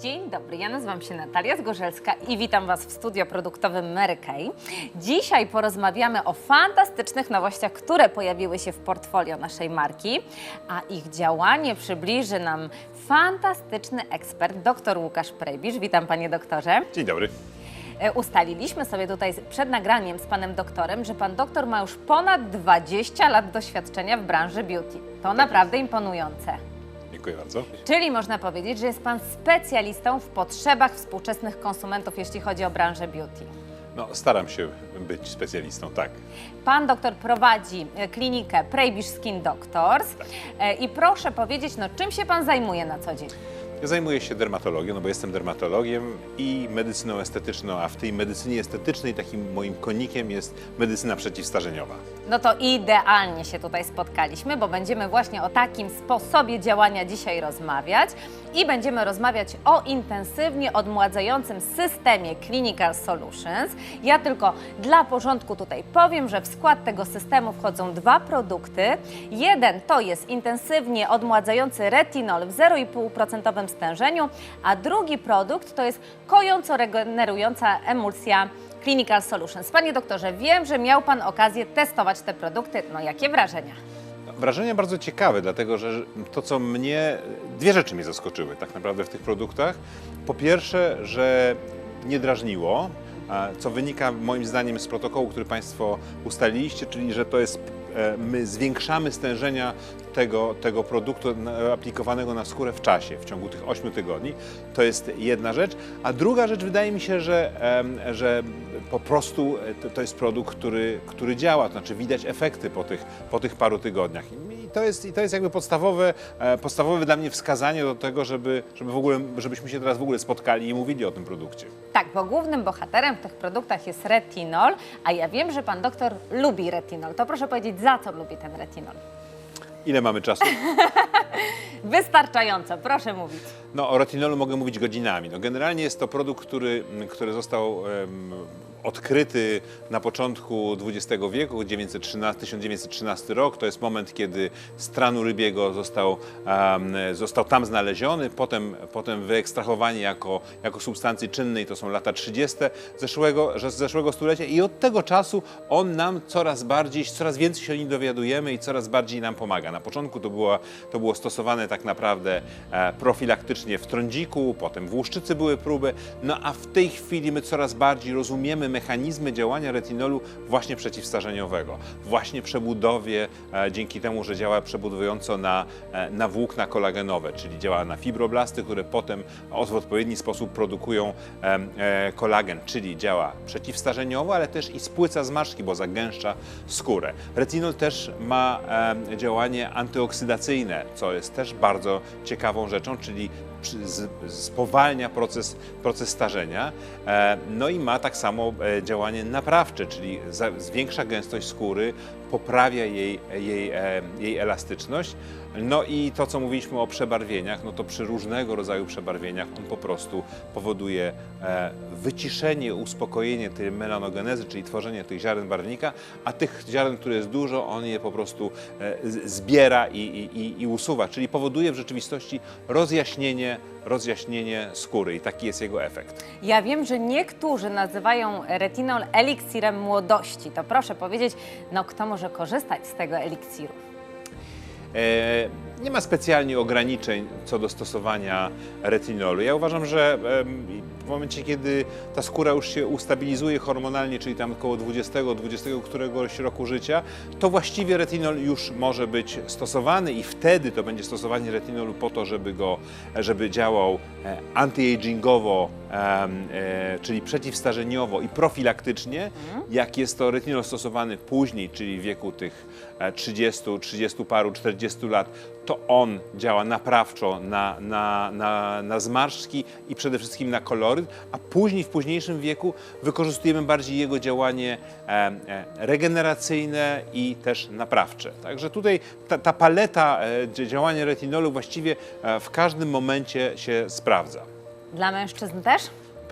Dzień dobry, ja nazywam się Natalia Zgorzelska i witam Was w studio produktowym Mary Kay. Dzisiaj porozmawiamy o fantastycznych nowościach, które pojawiły się w portfolio naszej marki, a ich działanie przybliży nam fantastyczny ekspert, dr Łukasz Prejbisz. Witam Panie doktorze. Dzień dobry. E, Ustaliliśmy sobie tutaj przed nagraniem z Panem doktorem, że Pan doktor ma już ponad 20 lat doświadczenia w branży beauty. To naprawdę imponujące. Dziękuję bardzo. Czyli można powiedzieć, że jest Pan specjalistą w potrzebach współczesnych konsumentów, jeśli chodzi o branżę beauty. No, staram się być specjalistą, tak. Pan doktor prowadzi e, klinikę Prejbisz Skin Doctors E, i proszę powiedzieć, no czym się Pan zajmuje na co dzień? Zajmuję się dermatologią, no bo jestem dermatologiem i medycyną estetyczną, a w tej medycynie estetycznej takim moim konikiem jest medycyna przeciwstarzeniowa. No to idealnie się tutaj spotkaliśmy, bo będziemy właśnie o takim sposobie działania dzisiaj rozmawiać i będziemy rozmawiać o intensywnie odmładzającym systemie Clinical Solutions. Ja tylko dla porządku tutaj powiem, że w skład tego systemu wchodzą dwa produkty. Jeden to jest intensywnie odmładzający retinol w 0,5% stężeniu, a drugi produkt to jest kojąco regenerująca emulsja Clinical Solutions. Panie doktorze, wiem, że miał Pan okazję testować te produkty. No jakie wrażenia? Wrażenia bardzo ciekawe, dlatego że to, co mnie, dwie rzeczy mnie zaskoczyły tak naprawdę w tych produktach. Po pierwsze, że nie drażniło, co wynika moim zdaniem z protokołu, który Państwo ustaliliście, czyli że to jest, my zwiększamy stężenia tego, tego produktu aplikowanego na skórę w czasie, w ciągu tych 8 tygodni. To jest jedna rzecz. A druga rzecz, wydaje mi się, że, że po prostu e, to jest produkt, który, który działa, to znaczy widać efekty po tych, po tych paru tygodniach. I to jest, i to jest jakby podstawowe, e, podstawowe dla mnie wskazanie do tego, żeby, żeby w ogóle, żebyśmy się teraz w ogóle spotkali i mówili o tym produkcie. Tak, bo głównym bohaterem w tych produktach jest retinol, a ja wiem, że Pan doktor lubi retinol. To proszę powiedzieć, za co lubi ten retinol? Ile mamy czasu? Wystarczająco, proszę mówić. No, o retinolu mogę mówić godzinami. No, generalnie jest to produkt, który, który został em, odkryty na początku XX wieku, 913, 1913 rok. To jest moment, kiedy z tranu rybiego został, został tam znaleziony, potem, potem wyekstrahowani jako, jako substancji czynnej, to są lata 30. Zeszłego, zeszłego stulecia i od tego czasu on nam coraz bardziej, coraz więcej się o nim dowiadujemy i coraz bardziej nam pomaga. Na początku to było, to było stosowane tak naprawdę e, profilaktycznie w trądziku, potem w łuszczycy były próby, no a w tej chwili my coraz bardziej rozumiemy mechanizmy działania retinolu właśnie przeciwstarzeniowego, właśnie przebudowie, e, dzięki temu, że działa przebudowująco na, e, na włókna kolagenowe, czyli działa na fibroblasty, które potem w odpowiedni sposób produkują e, kolagen, czyli działa przeciwstarzeniowo, ale też i spłyca zmarszczki, bo zagęszcza skórę. Retinol też ma działanie antyoksydacyjne, co jest też bardzo ciekawą rzeczą, czyli spowalnia proces, proces starzenia. E, No i ma tak samo e, działanie naprawcze, czyli za- zwiększa gęstość skóry, poprawia jej, jej, e, jej elastyczność. No i to, co mówiliśmy o przebarwieniach, no to przy różnego rodzaju przebarwieniach on po prostu powoduje e, wyciszenie, uspokojenie tej melanogenezy, czyli tworzenie tych ziaren barwnika, a tych ziaren, które jest dużo, on je po prostu e, zbiera i, i, i usuwa, czyli powoduje w rzeczywistości rozjaśnienie, rozjaśnienie skóry i taki jest jego efekt. Ja wiem, że niektórzy nazywają retinol eliksirem młodości. To proszę powiedzieć, no kto może korzystać z tego eliksiru? E, Nie ma specjalnie ograniczeń co do stosowania retinolu. Ja uważam, że w momencie, kiedy ta skóra już się ustabilizuje hormonalnie, czyli tam około 20-20 któregoś roku życia, to właściwie retinol już może być stosowany i wtedy to będzie stosowanie retinolu po to, żeby go, żeby działał e, anti-agingowo, e, czyli przeciwstarzeniowo i profilaktycznie, jak jest to retinol stosowany później, czyli w wieku tych e, 30, 30 paru, 40 lat, to on działa naprawczo na, na, na, na zmarszczki i przede wszystkim na koloryt, a później w późniejszym wieku wykorzystujemy bardziej jego działanie e, regeneracyjne i też naprawcze. Także tutaj ta, ta paleta e, dzia- działania retinolu właściwie e, w każdym momencie się sprawdza. Dla mężczyzn też?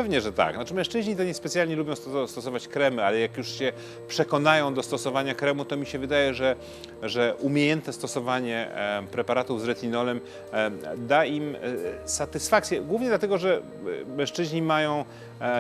Pewnie, że tak. Znaczy mężczyźni to niespecjalnie lubią sto- stosować kremy, ale jak już się przekonają do stosowania kremu, to mi się wydaje, że, że umiejętne stosowanie e, preparatów z retinolem e, da im e, satysfakcję. Głównie dlatego, że mężczyźni mają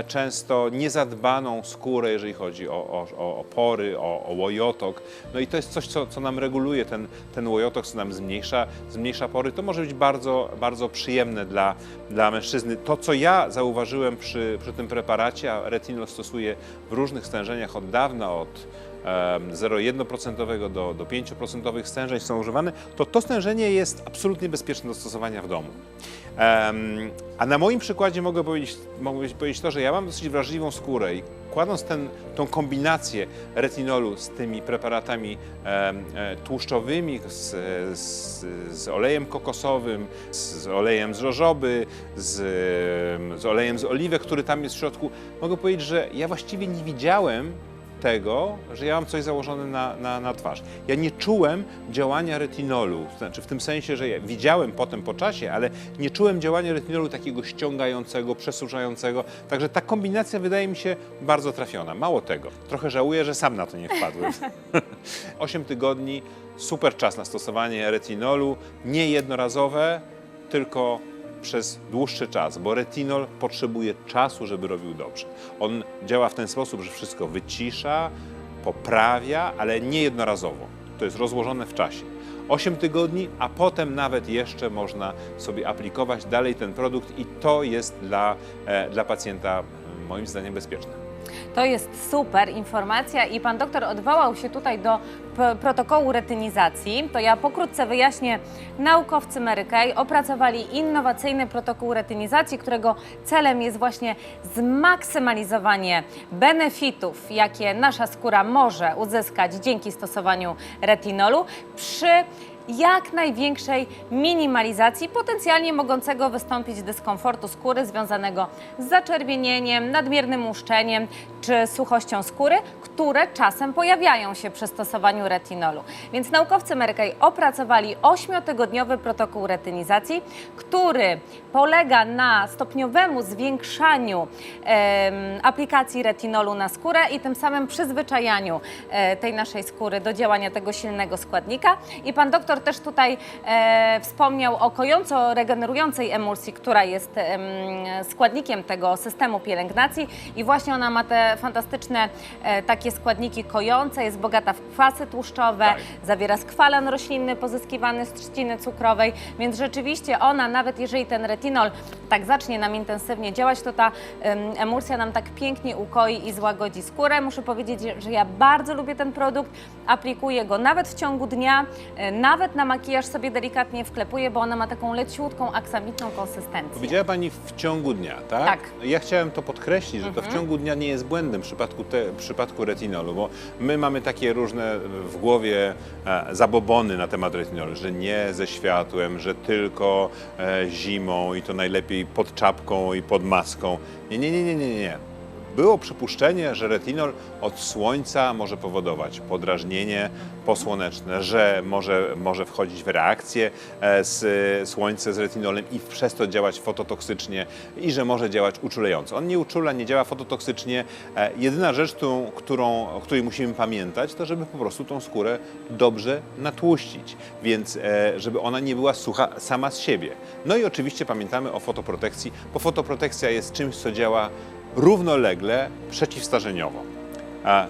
często niezadbaną skórę, jeżeli chodzi o, o, o, o pory, o, o łojotok. No i to jest coś, co, co nam reguluje ten, ten łojotok, co nam zmniejsza, zmniejsza pory. To może być bardzo, bardzo przyjemne dla, dla mężczyzny. To, co ja zauważyłem przy, przy tym preparacie, a retinol stosuję w różnych stężeniach od dawna, od 0,1% do, do 5% stężeń są używane, to to stężenie jest absolutnie bezpieczne do stosowania w domu. A na moim przykładzie mogę powiedzieć, mogę powiedzieć to, że ja mam dosyć wrażliwą skórę i kładąc ten, tą kombinację retinolu z tymi preparatami e, tłuszczowymi, z, z, z olejem kokosowym, z, z olejem z żożoby, z, z olejem z oliwek, który tam jest w środku, mogę powiedzieć, że ja właściwie nie widziałem tego, że ja mam coś założone na, na, na twarz. Ja nie czułem działania retinolu, to znaczy w tym sensie, że ja widziałem potem po czasie, ale nie czułem działania retinolu takiego ściągającego, przesuszającego. Także ta kombinacja wydaje mi się bardzo trafiona. Mało tego, trochę żałuję, że sam na to nie wpadłem. 8 tygodni, super czas na stosowanie retinolu, nie jednorazowe, tylko przez dłuższy czas, bo retinol potrzebuje czasu, żeby robił dobrze. On działa w ten sposób, że wszystko wycisza, poprawia, ale nie jednorazowo. To jest rozłożone w czasie. 8 tygodni, a potem nawet jeszcze można sobie aplikować dalej ten produkt i to jest dla, e, dla pacjenta moim zdaniem bezpieczne. To jest super informacja i pan doktor odwołał się tutaj do protokołu retynizacji. To ja pokrótce wyjaśnię. Naukowcy Mary Kay opracowali innowacyjny protokół retynizacji, którego celem jest właśnie zmaksymalizowanie benefitów, jakie nasza skóra może uzyskać dzięki stosowaniu retinolu przy jak największej minimalizacji potencjalnie mogącego wystąpić dyskomfortu skóry związanego z zaczerwienieniem, nadmiernym łuszczeniem czy suchością skóry, które czasem pojawiają się przy stosowaniu retinolu. Więc naukowcy Kay opracowali 8-tygodniowy protokół retynizacji, który polega na stopniowemu zwiększaniu em, aplikacji retinolu na skórę i tym samym przyzwyczajaniu e, tej naszej skóry do działania tego silnego składnika. I pan doktor też tutaj e, wspomniał o kojąco-regenerującej emulsji, która jest em, składnikiem tego systemu pielęgnacji i właśnie ona ma te fantastyczne e, takie składniki kojące, jest bogata w kwasy tłuszczowe, Tak. zawiera skwalan roślinny pozyskiwany z trzciny cukrowej, więc rzeczywiście ona, nawet jeżeli ten retinol tak zacznie nam intensywnie działać, to ta em, emulsja nam tak pięknie ukoi i złagodzi skórę. Muszę powiedzieć, że ja bardzo lubię ten produkt, aplikuję go nawet w ciągu dnia, e, nawet na makijaż sobie delikatnie wklepuję, bo ona ma taką leciutką, aksamitną konsystencję. Powiedziała Pani w ciągu dnia, tak? Tak. Ja chciałem to podkreślić, że to w ciągu dnia nie jest błędem w przypadku, te, w przypadku retinolu, bo my mamy takie różne w głowie e, zabobony na temat retinolu, że nie ze światłem, że tylko e, zimą i to najlepiej pod czapką i pod maską. Nie, nie, nie, nie, nie, nie. Było przypuszczenie, że retinol od słońca może powodować podrażnienie posłoneczne, że może, może wchodzić w reakcję e, z e, słońce z retinolem i przez to działać fototoksycznie i że może działać uczulająco. On nie uczula, nie działa fototoksycznie. E, Jedyna rzecz, którą, którą, o której musimy pamiętać, to żeby po prostu tą skórę dobrze natłuścić, więc żeby ona nie była sucha sama z siebie. No i oczywiście pamiętamy o fotoprotekcji, bo fotoprotekcja jest czymś, co działa równolegle przeciwstarzeniowo.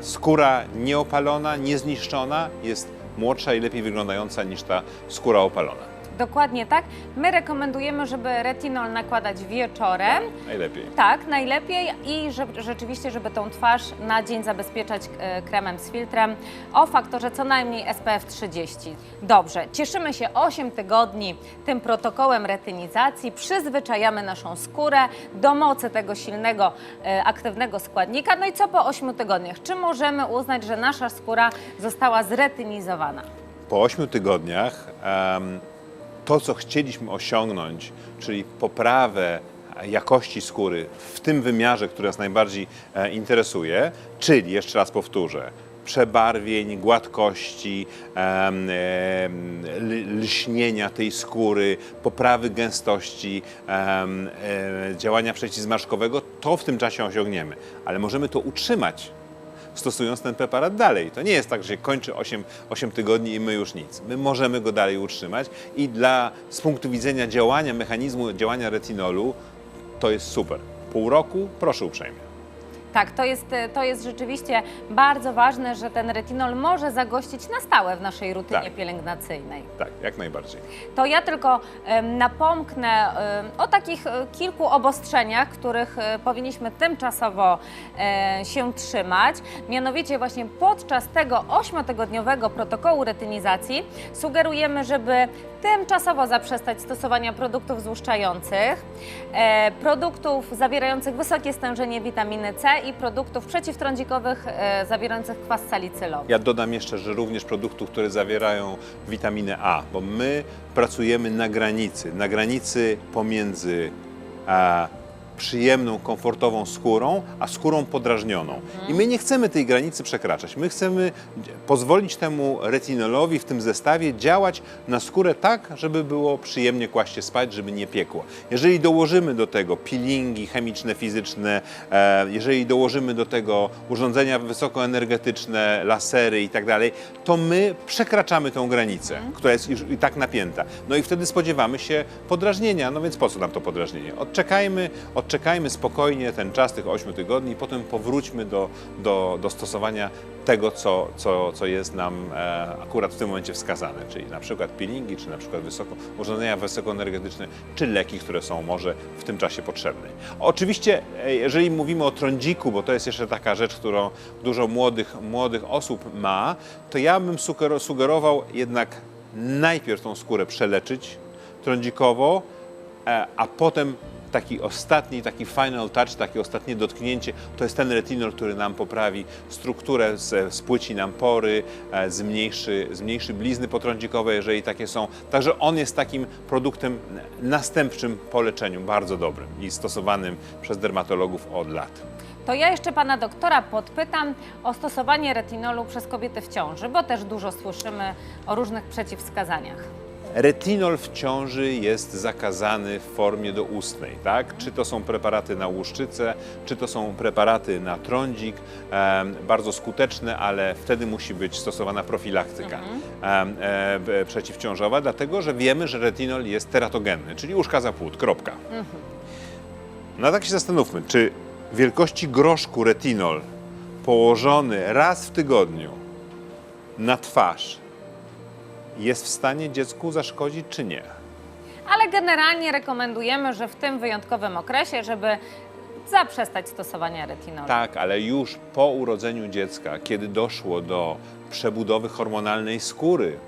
Skóra nieopalona, niezniszczona jest młodsza i lepiej wyglądająca niż ta skóra opalona. Dokładnie tak. My rekomendujemy, żeby retinol nakładać wieczorem. Najlepiej. Tak, najlepiej i że, rzeczywiście, żeby tą twarz na dzień zabezpieczać e, kremem z filtrem o faktorze co najmniej SPF 30. Dobrze, cieszymy się 8 tygodni tym protokołem retynizacji, przyzwyczajamy naszą skórę do mocy tego silnego, e, aktywnego składnika. No i co po 8 tygodniach? Czy możemy uznać, że nasza skóra została zretynizowana? Po 8 tygodniach em, to, co chcieliśmy osiągnąć, czyli poprawę jakości skóry w tym wymiarze, który nas najbardziej e, interesuje, czyli, jeszcze raz powtórzę, przebarwień, gładkości, lśnienia tej skóry, poprawy gęstości, e, działania przeciwzmarszkowego, to w tym czasie osiągniemy. Ale możemy to utrzymać stosując ten preparat dalej. To nie jest tak, że się kończy 8, 8 tygodni i my już nic. My możemy go dalej utrzymać i dla, z punktu widzenia działania, mechanizmu działania retinolu, to jest super. Pół roku, proszę uprzejmie. Tak, to jest, to jest rzeczywiście bardzo ważne, że ten retinol może zagościć na stałe w naszej rutynie Tak. pielęgnacyjnej. Tak, jak najbardziej. To ja tylko napomknę o takich e, kilku obostrzeniach, których e, powinniśmy tymczasowo e, się trzymać. Mianowicie właśnie podczas tego ośmiotygodniowego protokołu retynizacji sugerujemy, żeby tymczasowo zaprzestać stosowania produktów złuszczających, produktów zawierających wysokie stężenie witaminy C i produktów przeciwtrądzikowych e, zawierających kwas salicylowy. Ja dodam jeszcze, że również produktów, które zawierają witaminę A, bo my pracujemy na granicy, na granicy pomiędzy przyjemną, komfortową skórą, a skórą podrażnioną. I my nie chcemy tej granicy przekraczać. My chcemy pozwolić temu retinolowi w tym zestawie działać na skórę tak, żeby było przyjemnie kłaść się spać, żeby nie piekło. Jeżeli dołożymy do tego peelingi chemiczne, fizyczne, e, jeżeli dołożymy do tego urządzenia wysokoenergetyczne, lasery i tak dalej, to my przekraczamy tą granicę, która jest już i tak napięta. No i wtedy spodziewamy się podrażnienia. No więc po co nam to podrażnienie? Odczekajmy, odczekajmy spokojnie ten czas tych 8 tygodni i potem powróćmy do, do, do stosowania tego, co, co, co jest nam e, akurat w tym momencie wskazane, czyli na przykład peelingi, czy na przykład wysoko, urządzenia wysokoenergetyczne, czy leki, które są może w tym czasie potrzebne. Oczywiście, e, jeżeli mówimy o trądziku, bo to jest jeszcze taka rzecz, którą dużo młodych, młodych osób ma, to ja bym sugero- sugerował jednak najpierw tą skórę przeleczyć trądzikowo, e, a potem taki ostatni, taki final touch, takie ostatnie dotknięcie, to jest ten retinol, który nam poprawi strukturę, spłyci nam pory, e, zmniejszy, zmniejszy blizny potrądzikowe, jeżeli takie są. Także on jest takim produktem następczym po leczeniu, bardzo dobrym i stosowanym przez dermatologów od lat. To ja jeszcze pana doktora podpytam o stosowanie retinolu przez kobiety w ciąży, bo też dużo słyszymy o różnych przeciwwskazaniach. Retinol w ciąży jest zakazany w formie doustnej, tak? Czy to są preparaty na łuszczycę, czy to są preparaty na trądzik, bardzo skuteczne, ale wtedy musi być stosowana profilaktyka em, e, przeciwciążowa, dlatego że wiemy, że retinol jest teratogenny, czyli uszkadza płód, kropka. No tak się zastanówmy, czy wielkości groszku retinol położony raz w tygodniu na twarz jest w stanie dziecku zaszkodzić, czy nie? Ale generalnie rekomendujemy, że w tym wyjątkowym okresie, żeby zaprzestać stosowania retinolu. Tak, ale już po urodzeniu dziecka, kiedy doszło do przebudowy hormonalnej skóry,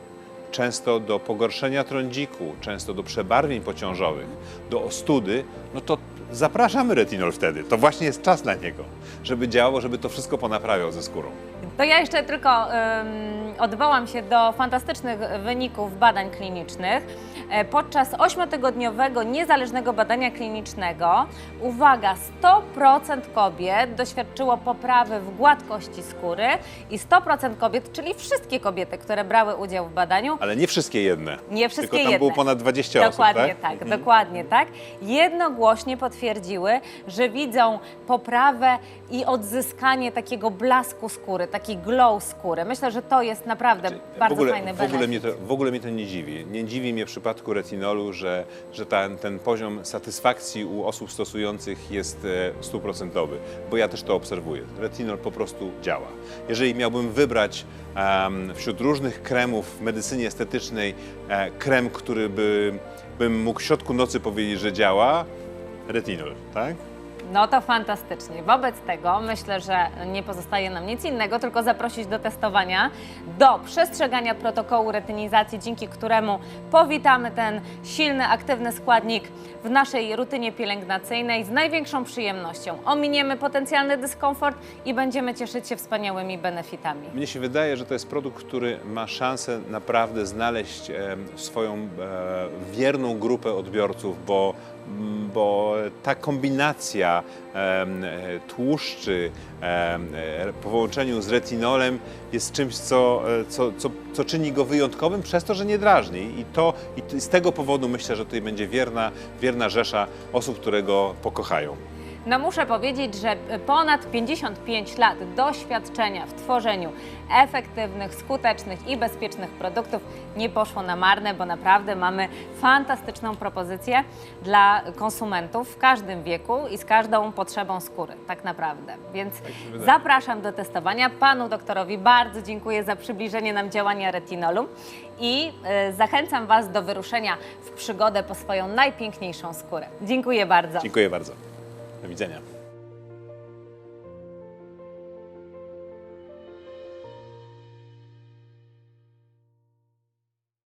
często do pogorszenia trądziku, często do przebarwień pociążowych, do ostudy, no to zapraszamy retinol wtedy. To właśnie jest czas na niego, żeby działało, żeby to wszystko ponaprawiał ze skórą. To ja jeszcze tylko ym, odwołam się do fantastycznych wyników badań klinicznych. E, Podczas ośmiotygodniowego niezależnego badania klinicznego, uwaga, 100% kobiet doświadczyło poprawy w gładkości skóry i 100% kobiet, czyli wszystkie kobiety, które brały udział w badaniu, Ale nie wszystkie jedne. Nie wszystkie Tylko tam jedne. było ponad 20 Dokładnie osób, tak, Mhm. dokładnie tak. Jednogłośnie potwierdziły, że widzą poprawę i odzyskanie takiego blasku skóry, taki glow skóry. Myślę, że to jest naprawdę bardzo w ogóle, fajny w ogóle, benefit. mnie to, w ogóle mnie to nie dziwi. Nie dziwi mnie w przypadku retinolu, że, że ten, poziom satysfakcji u osób stosujących jest e, stuprocentowy, bo ja też to obserwuję. Retinol po prostu działa. Jeżeli miałbym wybrać em, wśród różnych kremów w medycynie estetycznej e, krem, który by, bym mógł w środku nocy powiedzieć, że działa, retinol, tak? No to fantastycznie. Wobec tego myślę, że nie pozostaje nam nic innego, tylko zaprosić do testowania, do przestrzegania protokołu retynizacji, dzięki któremu powitamy ten silny, aktywny składnik w naszej rutynie pielęgnacyjnej z największą przyjemnością. Ominiemy potencjalny dyskomfort i będziemy cieszyć się wspaniałymi benefitami. Mnie się wydaje, że to jest produkt, który ma szansę naprawdę znaleźć swoją e, wierną grupę odbiorców, bo m, bo ta kombinacja tłuszczy em, e, po połączeniu z retinolem jest czymś, co, e, co, co, co czyni go wyjątkowym przez to, że nie drażni. I, to, i z tego powodu myślę, że tutaj będzie wierna, wierna rzesza osób, które go pokochają. No muszę powiedzieć, że ponad 55 lat doświadczenia w tworzeniu efektywnych, skutecznych i bezpiecznych produktów nie poszło na marne, bo naprawdę mamy fantastyczną propozycję dla konsumentów w każdym wieku i z każdą potrzebą skóry, tak naprawdę. Więc wydaje. zapraszam do testowania. Panu doktorowi bardzo dziękuję za przybliżenie nam działania retinolu i e, zachęcam Was do wyruszenia w przygodę po swoją najpiękniejszą skórę. Dziękuję bardzo. Dziękuję bardzo. Widzenia.